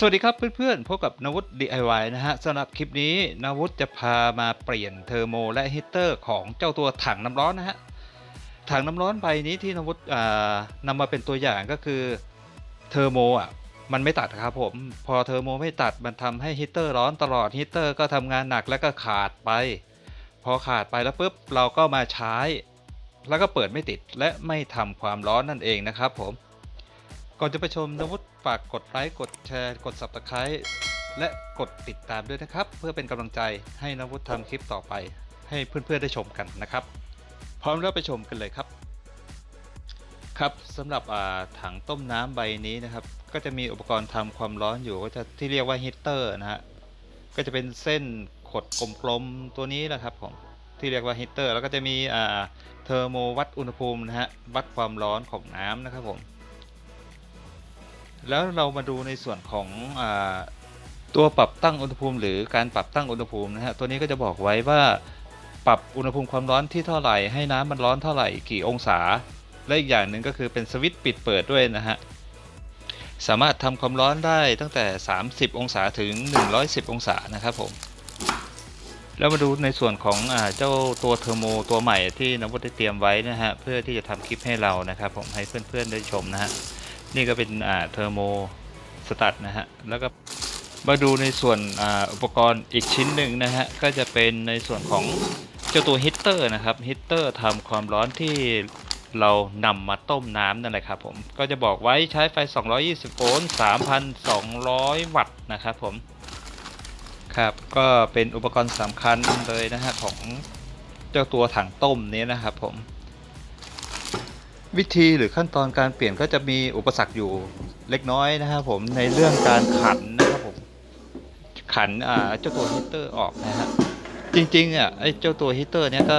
สวัสดีครับเพื่อนๆ พบกับนวุฒิ DIY นะฮะสำหรับคลิปนี้นวุฒิจะพามาเปลี่ยนเทอร์โมและฮีเตอร์ของเจ้าตัวถังน้ำร้อนนะฮะถังน้ำร้อนใบนี้ที่นวุฒิอ่านำมาเป็นตัวอย่างก็คือเทอร์โมอะมันไม่ตัดครับผมพอเทอร์โมไม่ตัดมันทำให้ฮีเตอร์ร้อนตลอดฮีเตอร์ก็ทำงานหนักแล้วก็ขาดไป พอขาดไปแล้วปุ๊บเราก็มาใช้ แล้วก็เปิดไม่ติดและไม่ทำความร้อนนั่นเองนะครับผมก่อนจะไปชมนวุฒิ ฝากกดไลค์กดแชร์กด subscribe และกดติดตามด้วยนะครับ เพื่อเป็นกำลังใจให้นวุฒิทำคลิปต่อไป ให้เพื่อนๆได้ชมกันนะครับ พร้อมแล้วไปชมกันเลยครับ ครับสำหรับถังต้มน้ำใบนี้นะครับ ก็จะมีอุปกรณ์ทำความร้อนอยู่ก็จะที่เรียกว่าฮีตเตอร์นะฮะก็จะเป็นเส้นขดกลมๆตัวนี้นะครับผมที่เรียกว่าฮีตเตอร์แล้วก็จะมีอ่าเทอร์โมวัดอุณหภูมินะฮะวัดความร้อนของน้ำนะครับผม แล้วเรามาดูในส่วนของอตัวปรับตั้งอุณหภูมิ หรือการปรับตั้งอุณหภูมินะฮะตัวนี้ก็จะบอกไว้ว่าปรับอุณหภูมิความร้อนที่เท่าไหร่ให้น้ำมันร้อนเท่าไหร่กี่องศา และอีกอย่างหนึ่งก็คือเป็นสวิตช์ปิดเปิดด้วยนะฮะสามารถทำความร้อนได้ตั้งแต่ 30 องศาถึง 110 องศานะครับผมแล้วมาดูในส่วนของอเจ้าตัวเทอร์โมตัวใหม่ที่นวัตได้เตรียมไว้นะฮะเพื่อที่จะทำคลิปให้เรานะครับผมให้เพื่อนๆได้ชมนะฮะ นี่ก็เป็นอ่าเทอร์โมสตัดนะฮะ แล้วก็มาดูในส่วนอ่าอุปกรณ์อีกชิ้นหนึ่งนะฮะ ก็จะเป็นในส่วนของเจ้าตัวฮีตเตอร์นะครับฮีตเตอร์ทำความร้อนที่เรานำมาต้มน้ำนั่นแหละครับผม ก็จะบอกไว้ใช้ไฟ 220 โวลต์ 3,200 วัตต์นะครับผม ครับ ก็เป็นอุปกรณ์สำคัญเลยนะฮะของเจ้าตัวถังต้มนี้นะครับผม วิธีหรือขั้นตอนการเปลี่ยนก็จะมีอุปสรรคอยู่เล็กน้อยนะครับผมในเรื่องการขันนะครับผมขันอ่าเจ้าตัวฮีเตอร์ออกนะฮะจริงๆอะไอ้เจ้าตัวฮีเตอร์เนี้ยก็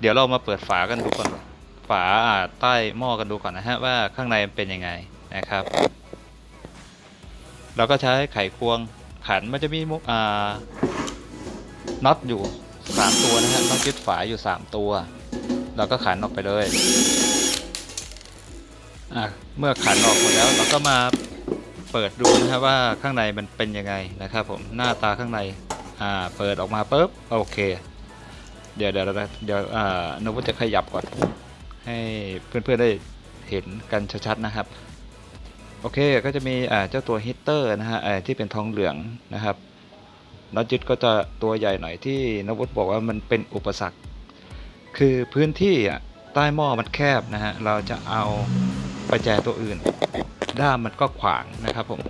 เดี๋ยวเรามาเปิดฝากันดูก่อนฝาใต้หม้อกันดูก่อนนะฮะว่าข้างในมันเป็นยังไงนะครับ เราก็ใช้ไขควงขันมันจะมีมุอ่าน็อตอยู่สามตัวนะฮะน็อตยึดฝาอยู่สามตัว เราก็ขันออกไปเลย เมื่อขันออกหมดแล้วเราก็มาเปิดดูนะครับว่าข้างในมันเป็นยังไงนะครับผมหน้าตาข้างในอ่าเปิดออกมาปุ๊บโอเค เดี๋ยวเดี๋ยวเดี๋ยวเดี๋ยวอ่านวุฒิจะขยับก่อน ให้เพื่อนๆได้เห็นกันชัดๆนะครับ โอเคก็จะมีอ่าเจ้าตัวฮีตเตอร์นะฮะที่เป็นทองเหลืองนะครับน็อตยึดก็จะตัวใหญ่หน่อยที่นวุฒบอกว่ามันเป็นอุปสรรค คือพื้นที่อะใต้หม้อมันแคบนะฮะเราจะเอา ประแจตัวอื่น ด้ามมันก็ขวางนะครับผม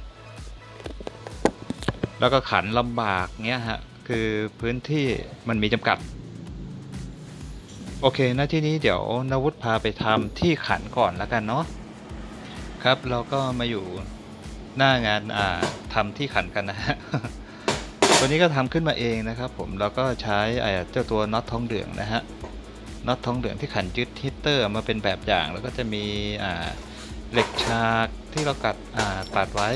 แล้วก็ขันลำบากเงี้ยฮะ คือพื้นที่มันมีจำกัด โอเคนะที่นี้เดี๋ยวนวุฒิพาไปทำที่ขันก่อนแล้วกันเนาะครับเราก็มาอยู่หน้างานอ่าทำที่ขันกันนะฮะตัวนี้ก็ทำขึ้นมาเองนะครับผมเราก็ใช้ไอ้เจ้าตัวน็อตทองเหลืองนะฮะ น็อตทองเหลืองที่ขันยึดฮีตเตอร์มาเป็นแบบอย่าง แล้วก็จะมีเหล็กฉากที่เรากัดตัดไว้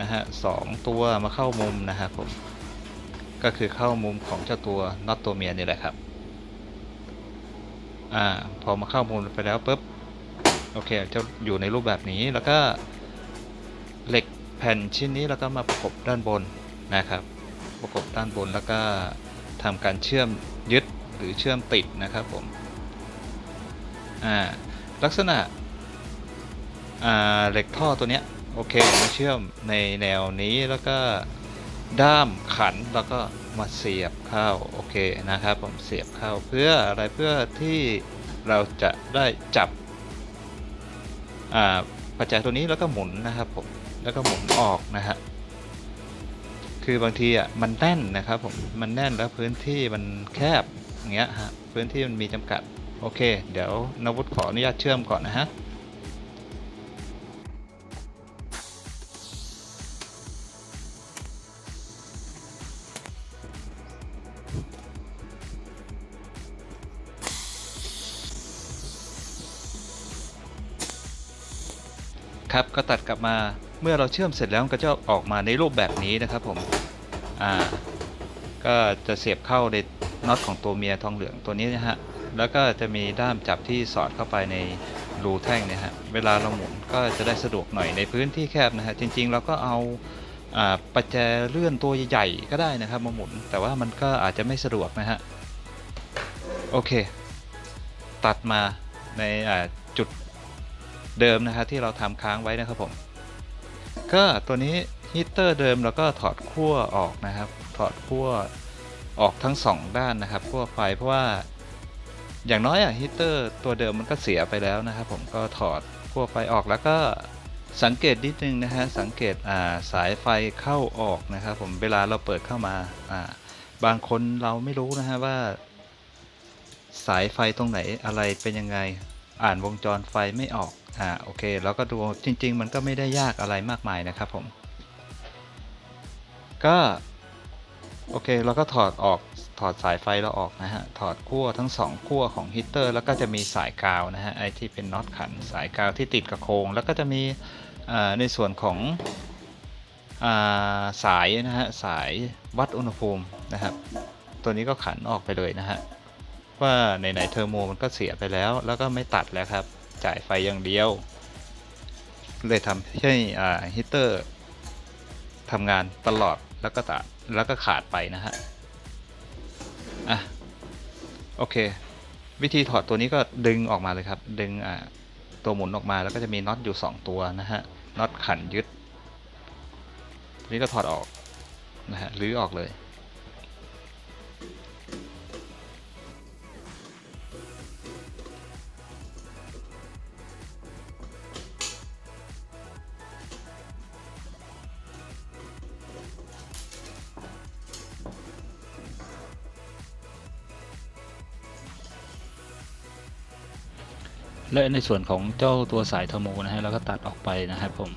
นะฮะสองตัวมาเข้ามุมนะครับผมก็คือเข้ามุมของเจ้าตัวน็อตตัวเมียนี่แหละครับอ่าพอมาเข้ามุมไปแล้วปุ๊บโอเคจะอยู่ในรูปแบบนี้แล้วก็เหล็กแผ่นชิ้นนี้แล้วก็มาประกบด้านบนนะครับ ประกบด้านบนแล้วก็ทำการเชื่อมยึด หรือเชื่อมติดนะครับผมอ่าลักษณะอ่าเหล็กท่อตัวเนี้ยโอเคมาเชื่อมในแนวนี้แล้วก็ด้ามขันแล้วก็มาเสียบเข้าโอเคนะครับผมเสียบเข้าเพื่ออะไรเพื่อที่เราจะได้จับอ่าปัจจัยตัวนี้แล้วก็หมุนนะครับผมแล้วก็หมุนออกนะฮะคือบางทีอะมันแน่นนะครับผมมันแน่นแล้วพื้นที่มันแคบ อย่างเงี้ยฮะพื้นที่มันมีจำกัด โอเค เดี๋ยวนวุฒิขออนุญาตเชื่อมก่อนนะฮะครับก็ตัดกลับมาเมื่อเราเชื่อมเสร็จแล้วก็จะออกมาในรูปแบบนี้นะครับผมอ่าก็จะเสียบเข้าใน น็อตของตัวเมียทองเหลืองตัวนี้นะฮะแล้วก็จะมีด้ามจับที่สอดเข้าไปในรูแท่งเนี่ยฮะเวลาเราหมุนก็จะได้สะดวกหน่อยในพื้นที่แคบนะฮะจริงๆเราก็เอาอ่าประแจเลื่อนตัวใหญ่ๆก็ได้นะครับมาหมุน แต่ว่ามันก็อาจจะไม่สะดวกนะฮะโอเค ตัดมาในาจุดเดิมนะครับที่เราทำค้างไว้นะครับผม ก็ตัวนี้ฮีตเตอร์เดิมเราก็ถอดขั้วออกนะครับ ถอดขั้ว ออกทั้งสองด้านนะครับขั้วไฟเพราะว่าอย่างน้อยอะฮีตเตอร์ตัวเดิมมันก็เสียไปแล้วนะครับ ผมก็ถอดขั้วไฟออกแล้วก็สังเกตนิดนึงนะฮะสังเกตอ่าสายไฟเข้าออกนะครับ ผมเวลาเราเปิดเข้ามาอ่าบางคนเราไม่รู้นะฮะว่า สายไฟตรงไหนอะไรเป็นยังไงอ่านวงจรไฟไม่ออกอ่าโอเคแล้วก็ดูจริง ๆ มันก็ไม่ได้ยากอะไรมากมายนะครับผม ก็ โอเคเราก็ถอดออกถอดสายไฟเราออกนะฮะ ถอดขั้วทั้งสองขั้วของฮีเตอร์แล้วก็จะมีสายกาวนะฮะไอที่เป็นน็อตขันสายกาวที่ติดกับโครงแล้วก็จะมีในส่วนของอาสายนะฮะสายวัดอุณหภูมินะครับ ตัวนี้ก็ขันออกไปเลยนะฮะว่าไหนๆเทอร์โมมันก็เสียไปแล้ว แล้วก็ไม่ตัดแล้วครับ จ่ายไฟอย่างเดียว เลยทำให้ฮีเตอร์ทำงานตลอดแล้วก็ตัด แล้วก็ขาดไปนะฮะอะโอเค วิธีถอดตัวนี้ก็ดึงออกมาเลยครับ ดึงอ่าตัวหมุนออกมาแล้วก็จะมีน็อตอยู่ 2 ตัวนะฮะน็อตขันยึดนี้ก็ถอดออกนะฮะรื้อออกเลย และในส่วนของเจ้าตัวสายเทอร์โมนะฮะเราก็ตัดออกไปนะครับผม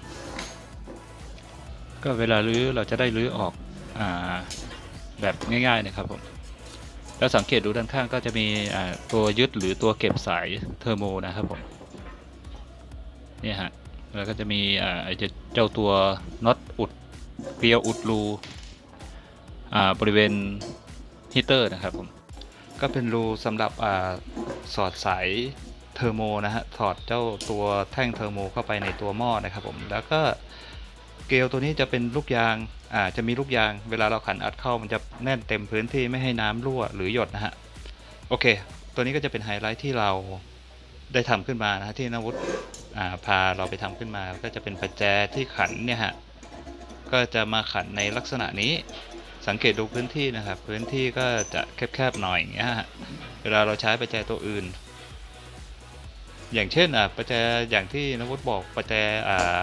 ก็เวลารื้อเราจะได้รื้อออกอแบบง่ายๆนะครับผมแล้วสังเกตดูด้านข้างก็จะมีตัวยึดหรือตัวเก็บสายเทอร์โมนะครับผมนี่ฮะแล้วก็จะมีไอ้เจ้าตัวน็อตอุดเกลียวอุดรูบริเวณฮีเตอร์นะครับผมก็เป็นรูสำหรับอสอดสาย เทอร์โมนะฮะถอดเจ้าตัวแท่งเทอร์โมเข้าไปในตัวหม้อนะครับผมแล้วก็เกลียวตัวนี้จะเป็นลูกยางอ่าจะมีลูกยาง เวลาเราขันอัดเข้ามันจะแน่นเต็มพื้นที่ไม่ให้น้ำรั่วหรือหยดนะฮะโอเค ตัวนี้ก็จะเป็นไฮไลท์ที่เราได้ทำขึ้นมานะฮะที่นวุฒิอ่าพาเราไปทำขึ้นมา ก็จะเป็นประแจที่ขันเนี่ยฮะก็จะมาขันในลักษณะนี้สังเกตดูพื้นที่นะครับ พื้นที่ก็จะแคบๆหน่อยอย่างเงี้ยฮะเวลาเราใช้ประแจตัวอื่น อย่างเช่นอะประแจอย่างที่นวุฒิบอกประแจอ่า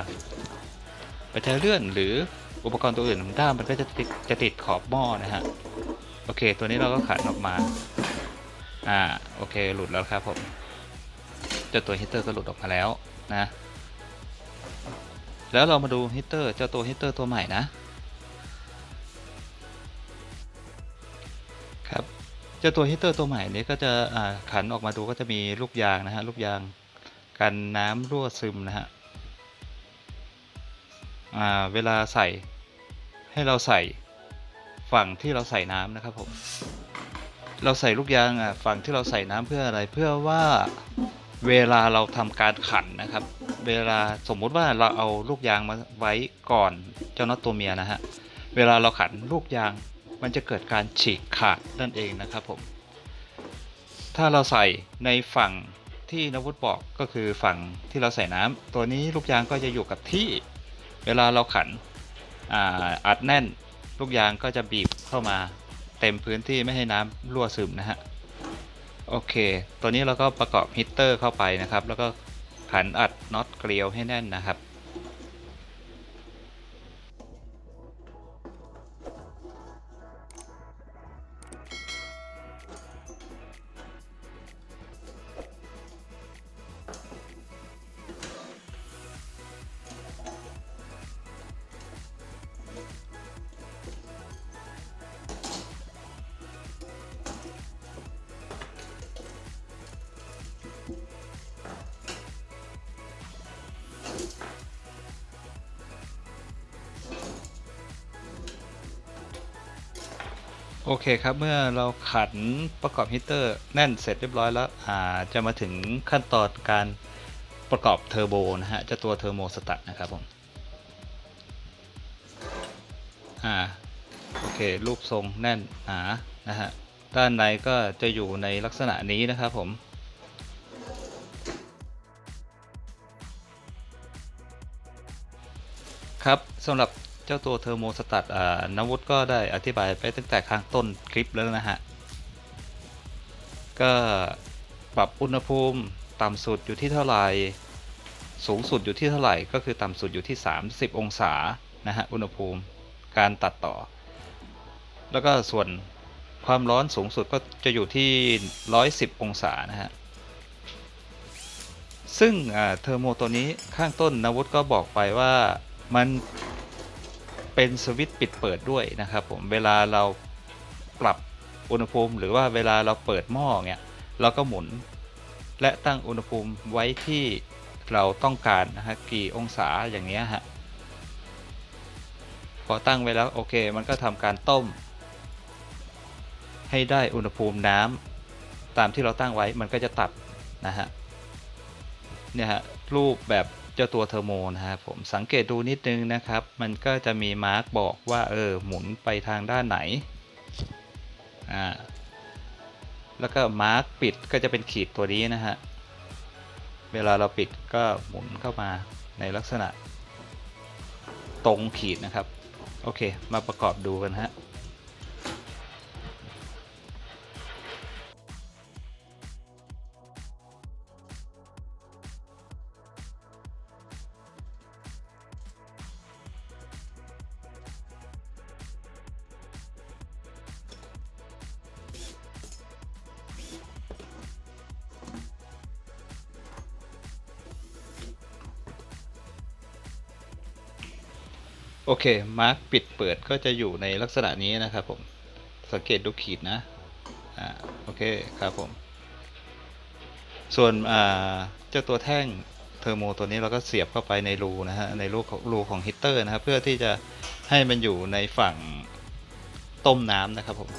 ประแจเลื่อนหรืออุปกรณ์ตัวอื่นด้ามมันก็จะติดจะติดขอบหม้อนะฮะโอเค ตัวนี้เราก็ขันออกมาอ่าโอเคหลุดแล้วครับผมเจ้าตัวฮีตเตอร์ก็หลุดออกมาแล้วนะแล้วเรามาดูฮีตเตอร์เจ้าตัวฮีตเตอร์ตัวใหม่นะครับเจ้าตัวฮีตเตอร์ตัวใหม่นี้ก็จะอ่าขันออกมาดูก็จะมีลูกยางนะฮะลูกยาง กันน้ำรั่วซึมนะฮะอ่าเวลาใส่ให้เราใส่ฝั่งที่เราใส่น้ำนะครับผมเราใส่ลูกยางอะฝั่งที่เราใส่น้ำเพื่ออะไรเพื่อว่าเวลาเราทำการขันนะครับ เวลาสมมุติว่าเราเอาลูกยางมาไว้ก่อนเจ้าน็อตตัวเมียนะฮะเวลาเราขันลูกยางมันจะเกิดการฉีกขาดนั่นเองนะครับผมถ้าเราใส่ในฝั่ง ที่นวุฒิบอกก็คือฝั่งที่เราใส่น้ำตัวนี้ลูกยางก็จะอยู่กับที่ เวลาเราขันอ,อัดแน่น ลูกยางก็จะบีบเข้ามาเต็มพื้นที่ไม่ให้น้ำรั่วซึมนะฮะโอเค ตัวนี้เราก็ประกอบฮิตเตอร์เข้าไปนะครับ แล้วก็ขันอัดน็อตเกลียวให้แน่นนะครับ โอเคครับ เมื่อเราขันประกอบฮีตเตอร์แน่นเสร็จเรียบร้อยแล้วอ่าจะมาถึงขั้นตอนการประกอบเทอร์โบนะฮะจ้าตัวเทอร์โมสตัดนะครับผมอ่าโอเค รูปทรงแน่นหนานะฮะด้านในก็จะอยู่ในลักษณะนี้นะครับผมครับสำหรับ เจ้าตัวเทอร์โมสตัดอ่านวุฒิก็ได้อธิบายไปตั้งแต่ข้างต้นคลิปแล้วนะฮะ ก็ปรับอุณหภูมิต่ำสุดอยู่ที่เท่าไหร่สูงสุดอยู่ที่เท่าไหร่ ก็คือต่ำสุดอยู่ที่ 30 องศานะฮะอุณหภูมิการตัดต่อ แล้วก็ส่วนความร้อนสูงสุดก็จะอยู่ที่ 110 องศานะฮะซึ่งเทอร์โมตัวนี้ข้างต้นนวุฒิก็บอกไปว่ามัน เป็นสวิตช์ปิดเปิดด้วยนะครับผมเวลาเราปรับอุณหภูมิ หรือว่าเวลาเราเปิดหม้อเนี่ยเราก็หมุน และตั้งอุณหภูมิไว้ที่เราต้องการนะฮะกี่องศาอย่างเงี้ยฮะพอตั้งไว้แล้วโอเค มันก็ทำการต้ม ให้ได้อุณหภูมิน้ำตามที่เราตั้งไว้มันก็จะตัดนะฮะเนี่ยฮะรูปแบบ เจ้าตัวเทอร์โมนะครับผมสังเกตดูนิดนึงนะครับ มันก็จะมีมาร์กบอกว่าเออหมุนไปทางด้านไหนอ่าแล้วก็มาร์กปิดก็จะเป็นขีดตัวนี้นะฮะเวลาเราปิดก็หมุนเข้ามาในลักษณะตรงขีดนะครับ โอเค มาประกอบดูกันฮะ โอเค มาร์กปิดเปิดก็จะอยู่ในลักษณะนี้นะครับผม สังเกตดูขีดนะ อ่า โอเคครับผม ส่วนอ่าเจ้าตัวแท่งเทอร์โมตัวนี้เราก็เสียบเข้าไปในรูนะฮะ ในรูของรูของฮีตเตอร์นะครับ เพื่อที่จะให้มันอยู่ในฝั่งต้มน้ำนะครับผม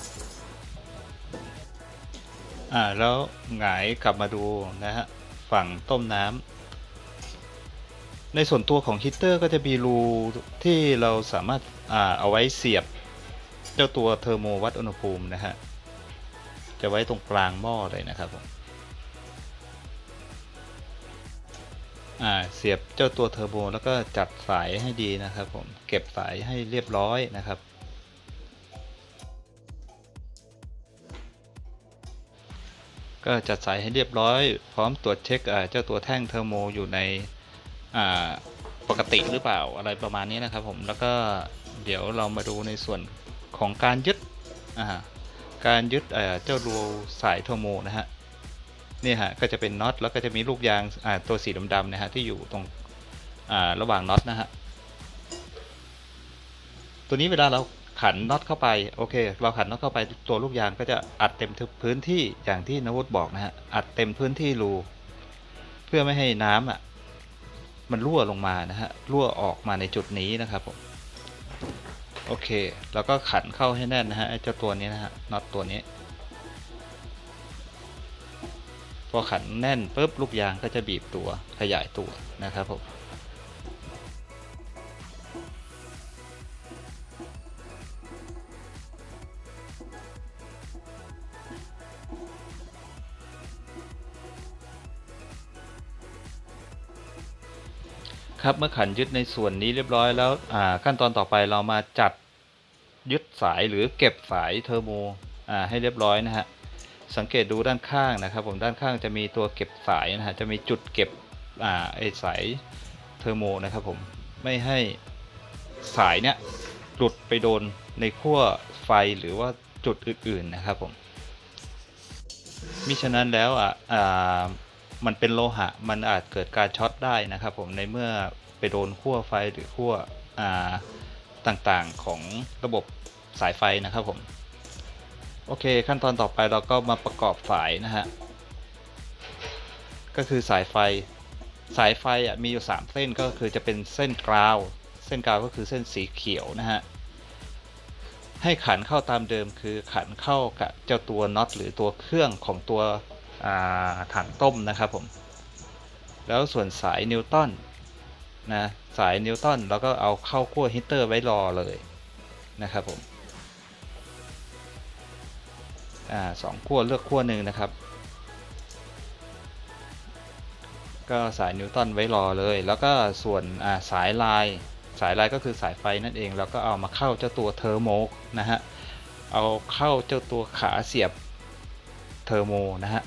อ่า แล้วหงายกลับมาดูนะฮะ ฝั่งต้มน้ำ ในส่วนตัวของฮีตเตอร์ก็จะมีรูที่เราสามารถอ่าเอาไว้เสียบ เจ้าตัวเทอร์โมวัดอุณหภูมินะฮะ จะไว้ตรงกลางหม้อเลยนะครับผมอ่าเสียบเจ้าตัวเทอร์โบแล้วก็จัดสายให้ดีนะครับผมเก็บสายให้เรียบร้อยนะครับ ก็จัดสายให้เรียบร้อย พร้อมตรวจเช็คอ่าเจ้าตัวแท่งเทอร์โมอยู่ใน ปกติหรือเปล่าอะไรประมาณนี้นะครับผมแล้วก็เดี๋ยวเรามาดูในส่วนของการยึดการยึดเจ้ารูสายเทรโมนะฮะนี่ฮะก็จะเป็นน็อตแล้วก็จะมีลูกยางตัวสีดำๆนะฮะที่อยู่ตรงระหว่างน็อตนะฮะตัวนี้เวลาเราขันน็อตเข้าไปโอเค เราขันน็อตเข้าไปตัวลูกยางก็จะอัดเต็มพื้นที่อย่างที่นวุฒิบอกนะฮะอัดเต็มพื้นที่รู เพื่อไม่ให้น้ำอะ มันรั่วลงมานะฮะรั่วออกมาในจุดนี้นะครับผมโอเค แล้วก็ขันเข้าให้แน่นนะฮะไอ้เจ้าตัวนี้นะฮะน็อตตัวนี้ พอขันแน่นปุ๊บลูกยางก็จะบีบตัวขยายตัวนะครับผม ครับ เมื่อขันยึดในส่วนนี้เรียบร้อยแล้วอ่าขั้นตอนต่อไปเรามาจัดยึดสายหรือเก็บสายเทอร์โมอ่าให้เรียบร้อยนะฮะสังเกตดูด้านข้างนะครับ ผมด้านข้างจะมีตัวเก็บสายนะฮะจะมีจุดเก็บอ่าไอสายเทอร์โมนะครับผมไม่ให้สายเนี้ยหลุดไปโดนในขั้วไฟหรือว่าจุดอื่นๆนะครับผมมิฉะนั้นแล้วอะอ่ามันเป็นโลหะมันอาจเกิดการช็อตได้นะครับผมในเมื่อ ไปโดนขั้วไฟหรือขั้วต่างๆของระบบสายไฟนะครับผม โอเคขั้นตอนต่อไปเราก็มาประกอบสายนะฮะ ก็คือสายไฟสายไฟอะมีอยู่ 3 เส้นก็คือจะเป็นเส้นกราว เส้นกราวก็คือเส้นสีเขียวนะฮะ ให้ขันเข้าตามเดิมคือขันเข้ากับเจ้าตัวน็อตหรือตัวเครื่องของตัวถังต้มนะครับผม แล้วส่วนสายนิวตัน นะสายนิวตันเราก็เอาเข้าขั้วฮีเตอร์ไว้รอเลยนะครับผมอ่าสองขั้วเลือกขั้วหนึ่งนะครับ ก็สายนิวตันไว้รอเลย แล้วก็ส่วนอ่าสายลายสายลายก็คือสายไฟนั่นเองเราก็เอามาเข้าเจ้าตัวเทอร์โมนะฮะเอาเข้าเจ้าตัวขาเสียบเทอร์โมนะฮะ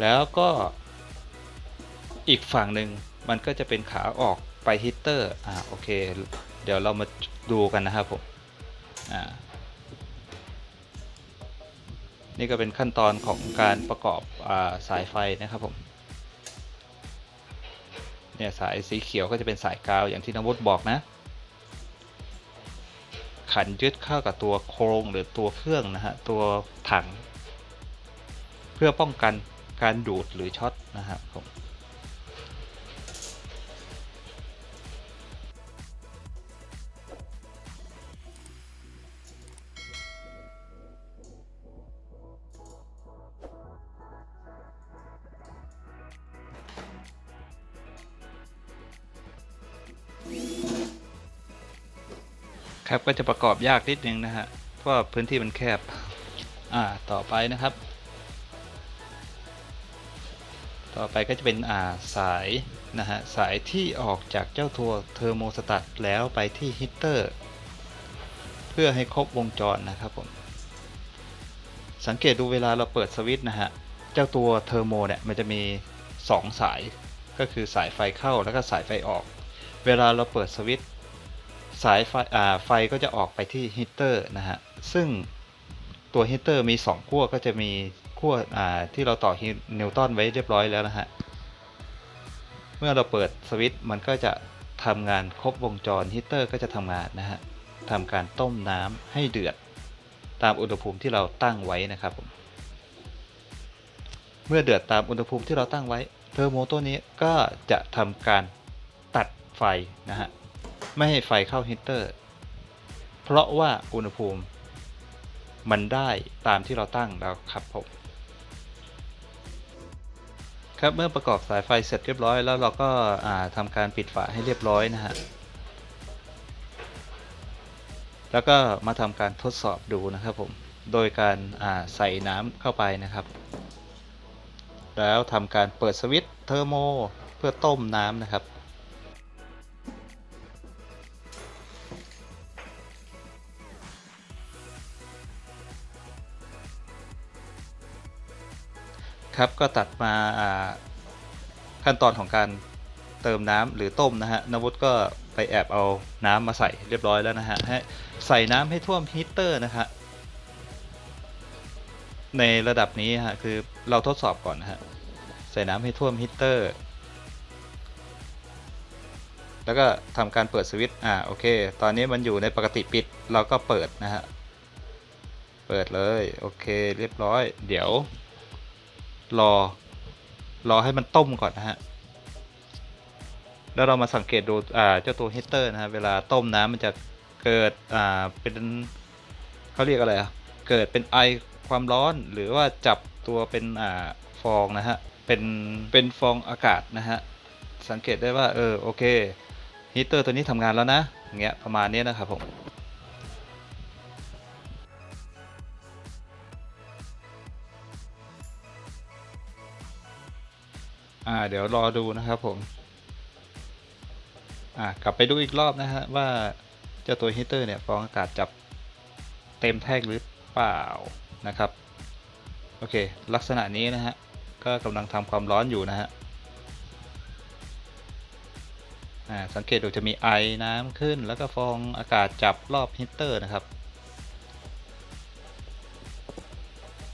แล้วก็ อีกฝั่งหนึ่งมันก็จะเป็นขาออกไปฮีตเตอร์อ่าโอเค เดี๋ยวเรามาดูกันนะครับผมอ่านี่ก็เป็นขั้นตอนของการประกอบอาสายไฟนะครับผมเนี่ยสายสีเขียวก็จะเป็นสายกาวอย่างที่นวุฒิบอกนะ ขันยึดเข้ากับตัวโครงหรือตัวเครื่องนะฮะตัวถัง เพื่อป้องกันการดูดหรือช็อตนะครับผม ครับก็จะประกอบยากนิดนึงนะฮะเพราะพื้นที่มันแคบอ่าต่อไปนะครับ ต่อไปก็จะเป็นอ่าสายนะฮะสายที่ออกจากเจ้าตัวเทอร์โมสตัตแล้วไปที่ฮีตเตอร์เพื่อให้ครบวงจรนะครับผมสังเกตดูเวลาเราเปิดสวิตช์นะฮะเจ้าตัวเทอร์โมเนี่ยมันจะมี 2 สายก็คือสายไฟเข้าแล้วก็สายไฟออก เวลาเราเปิดสวิตช์ สายไฟไฟก็จะออกไปที่ฮีเตอร์นะฮะ ซึ่งตัวฮีเตอร์มี 2 ขั้วก็จะมีขั้วที่เราต่อนิวตันไว้เรียบร้อยแล้วนะฮะ เมื่อเราเปิดสวิตช์มันก็จะทำงานครบวงจรฮีเตอร์ก็จะทำงานนะฮะทำการต้มน้ำให้เดือด ตามอุณหภูมิที่เราตั้งไว้นะครับผมเมื่อเดือดตามอุณหภูมิที่เราตั้งไว้เทอร์โมตัวนี้ก็จะทำการตัดไฟนะฮะ ไม่ให้ไฟเข้าฮีตเตอร์ เพราะว่าอุณหภูมิ มันได้ตามที่เราตั้งแล้วครับผมครับเมื่อประกอบสายไฟเสร็จเรียบร้อยแล้วเราก็าทำการปิดฝาให้เรียบร้อยนะฮะแล้วก็มาทำการทดสอบดูนะครับผม โดยการาใส่น้ำเข้าไปนะครับ แล้วทำการเปิดสวิตช์เทอร์โม เพื่อต้มน้ำนะครับ ครับ ก็ตัดมาขั้นตอนของการเติมน้ำหรือต้มนะฮะนวุฒิก็ไปแอบเอาน้ำมาใส่เรียบร้อยแล้วนะฮะใใส่น้ำให้ท่วมฮีตเตอร์นะฮะในระดับนี้ฮะคือเราทดสอบก่อนนะฮะใส่น้ำให้ท่วมฮีตเตอร์ แล้วก็ทำการเปิดสวิตช์อ่าโอเค ตอนนี้มันอยู่ในปกติปิดเราก็เปิดนะฮะเปิดเลยโอเคเรียบร้อย เดี๋ยว รอ รอให้มันต้มก่อนนะฮะ แล้วเรามาสังเกตดูอ่าเจ้าตัวฮีเตอร์นะฮะเวลาต้มน้ำมันจะเกิดอ่าเป็นเขาเรียกอะไรอะเกิดเป็นไอความร้อนหรือว่าจับตัวเป็นอ่าฟองนะฮะเป็นเป็นฟองอากาศนะฮะสังเกตได้ว่าเออโอเคฮีเตอร์ตัวนี้ทำงานแล้วนะอย่างเงี้ยประมาณนี้นะครับผม อ่าเดี๋ยวรอดูนะครับผมอ่ากลับไปดูอีกรอบนะฮะว่าเจ้าตัวฮีเตอร์เนี่ยฟองอากาศจับเต็มแท่งหรือเปล่านะครับโอเค ลักษณะนี้นะฮะก็กำลังทำความร้อนอยู่นะฮะอ่าสังเกตดูจะมีไอน้ำขึ้น แล้วก็ฟองอากาศจับรอบฮีเตอร์นะครับ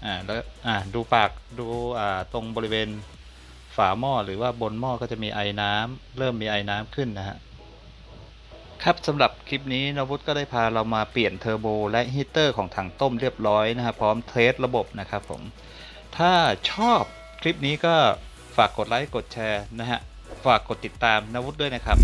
อ่าแล้วอ่าดูปากดูอ่าตรงบริเวณ ฝาหม้อหรือว่าบนหม้อก็จะมีไอน้ำเริ่มมีไอน้ำขึ้นนะฮะครับสำหรับคลิปนี้นวุฒิก็ได้พาเรามาเปลี่ยนเทอร์โบและฮีเตอร์ของถังต้มเรียบร้อยนะครับพร้อมเทสระบบนะครับผม ถ้าชอบคลิปนี้ก็ฝากกดไลค์กดแชร์นะฮะ ฝากกดติดตามนวุฒิด้วยนะครับ